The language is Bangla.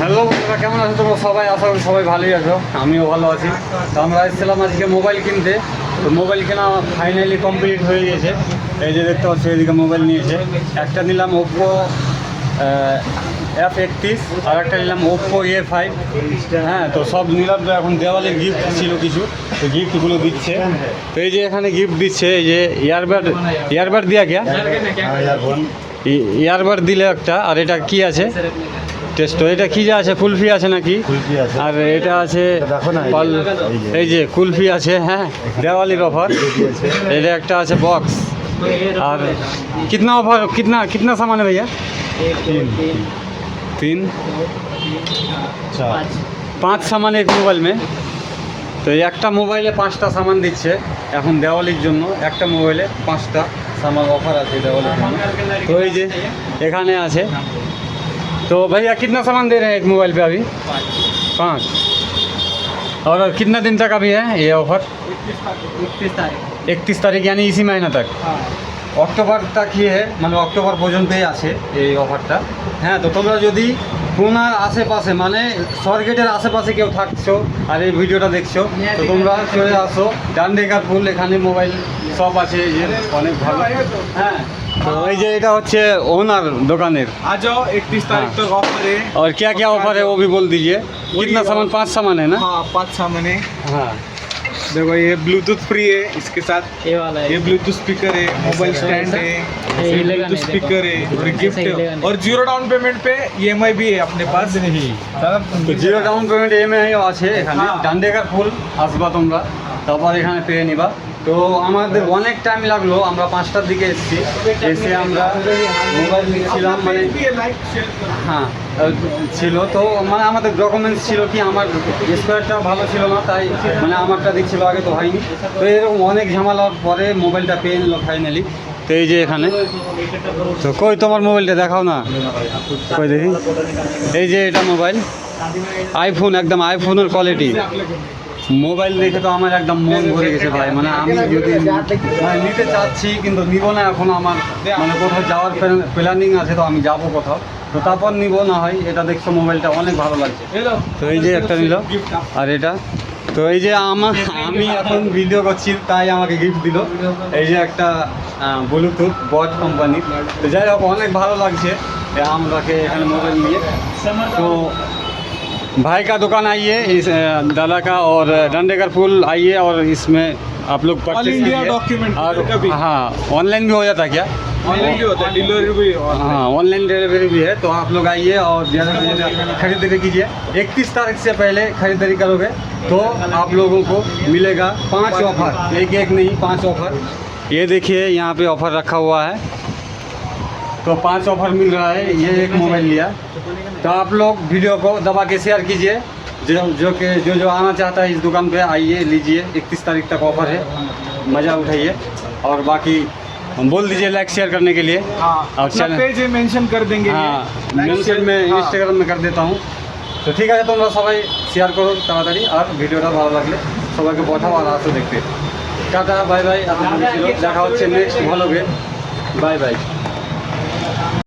হ্যালো বন্ধুরা কেমন আছো? তোমরা সবাই আশা করি সবাই ভালোই আছো। আমিও ভালো আছি। তো আমরা এসেছিলাম আজকে মোবাইল কিনতে। তো মোবাইল কেনা ফাইনালি কমপ্লিট হয়ে গেছে। এই যে দেখতে পাচ্ছি এদিকে মোবাইল নিয়েছে। একটা নিলাম ওপ্পো এফ একত্রিশ আর একটা নিলাম ওপ্পো এ ফাইভ হ্যাঁ তো সব নিলাম তো এখন দেওয়ালে গিফট ছিল কিছু। তো গিফটগুলো দিচ্ছে। তো এই যে এখানে গিফট দিচ্ছে এই যে ইয়ারবাড ইয়ারবাড দিয়া গিয়া ইয়ারবাড দিলে একটা আর এটা কি আছে? টেস্ট এটা কি যা আছে? কুলফি আছে নাকি? আর এটা আছে এই যে কুলফি আছে হ্যাঁ? দেওয়ালির অফার। এটা একটা আছে বক্স। আর কতনা অফার কতনা কতনা সামান ভাইয়া? তিন। পাঁচ সামান এক মোবাইল মে। তো একটা মোবাইলে পাঁচটা সামান দিচ্ছে এখন দেওয়ালির জন্য। একটা মোবাইলে পাঁচটা সামান অফার আছে দেওয়ালির জন্য। তো এই যে এখানে আছে तो भैया कितना सामान दे रहे हैं एक मोबाइल पे अभी? पाँच। और कितना दिन तक अभी है ये ऑफ़र? इकतीस तारीख। इकतीस तारीख यानी इसी महीना तक? हाँ। অক্টোবর তাক ইয়ে মানে অক্টোবর পর্যন্তই আছে এই অফারটা হ্যাঁ তো তোমরা যদি পুনার আশেপাশে মানে সরগেটের আশেপাশে কেউ থাকছো আর এই ভিডিওটা দেখছো তো তোমরা চলে আসো ডান্ডেকার ফুল এখানে মোবাইল শপ আছে এই যে অনেক ভালো হ্যাঁ তো এই যে এটা হচ্ছে ওনার দোকানের आ जाओ इकतीस तारीख तक ऑफर है और क्या क्या ऑफर है वो भी बोल दीजिए कितना सामान पाँच सामान है ना हाँ पाँच सामने हाँ देखो ये ब्लूटूथ फ्री है इसके साथ ये वाला है ये ब्लूटूथ स्पीकर है मोबाइल स्टैंड है ये ये हिलेगा ब्लूटूथ नहीं, स्पीकर है देखो। और ऐसे गिफ्ट हिलेगा है नहीं। और जीरो डाउन पेमेंट पे ईएमआई भी है अपने पास তো জিরো ডাউন পেমেন্ট এমআইও আছে এখানে হ্যাঁ। ডান্ডেকার ফুল আসবা তোমরা তারপর এখানে পেয়ে নিবা। তো আমাদের অনেক টাইম লাগল, আমরা পাঁচটার দিকে এসেছি। এসে আমরা মোবাইল নিয়েছিলাম মানে হ্যাঁ ছিল। তো মানে আমাদের ডকুমেন্টস ছিল কি, আমার স্কোয়ারটা ভালো ছিল না, তাই মানে আমারটা দিচ্ছিল আগে তো হয়নি। তো এরকম অনেক ঝামেলার পরে মোবাইলটা পেয়ে নিল ফাইনালি তো এই যে এখানে। তো কই তোমার মোবাইলটা দেখাও না? কই দেখি। এই যে এটা মোবাইল আইফোন একদম আইফোনের কোয়ালিটি মোবাইল দেখে তো আমার একদম মন ভরে গেছে ভাই। মানে আমি যদি হ্যাঁ, নিতে চাচ্ছি কিন্তু নিব না এখন আমার। মানে কোথাও যাওয়ার প্ল্যানিং আছে তো আমি যাব কোথাও। তো তারপর নিব না হয় এটা দেখছ মোবাইলটা অনেক ভালো লাগছে। তো এই যে একটা নিল আর এটা। তো এই যে আমার আমি এখন ভিডিও করছি তাই আমাকে গিফট দিল। এই যে একটা ব্লুটুথ বট কোম্পানির তো যাই হোক অনেক ভালো লাগছে। এ আমরাকে এখানে মোবাইল নিয়ে। তো भाई का दुकान आइए इस दादा का और डंडेकर फूल आइए और इसमें आप लोग कीजिए। और हाँ ऑनलाइन भी हो जाता क्या? ऑनलाइन भी होता है डिलीवरी भी हाँ ऑनलाइन डिलीवरी भी है तो आप लोग आइए और ज़्यादा से ज़्यादा खरीदारी कीजिए। इकतीस तारीख से पहले खरीदारी करोगे तो आप लोगों को मिलेगा पाँच ऑफ़र। एक एक नहीं पाँच ऑफ़र। ये देखिए यहाँ पे ऑफ़र रखा हुआ है। तो पांच ऑफर मिल रहा है ये एक मोबाइल लिया तो आप लोग वीडियो को दबा के शेयर कीजिए जो जो कि जो जो आना चाहता है इस दुकान पे आइए लीजिए इकतीस तारीख तक ऑफर है मज़ा उठाइए और बाकी हम बोल दीजिए लाइक शेयर करने के लिए हाँ और अपना चैनल- पेज मेंशन कर देंगे ये। হ্যাঁ Like, মেনশন share- में हाँ। ইনস্টাগ্রাম में कर देता हूँ তো ঠিক আছে তোমরা সবাই শেয়ার করো তাড়াতাড়ি আর ভিডিওটা ভালো লাগলে সবাইকে পাঠাও আর আসো দেখতে টাটা বাই বাই দেখা হচ্ছে নেক্সট ভালোকে বাই বাই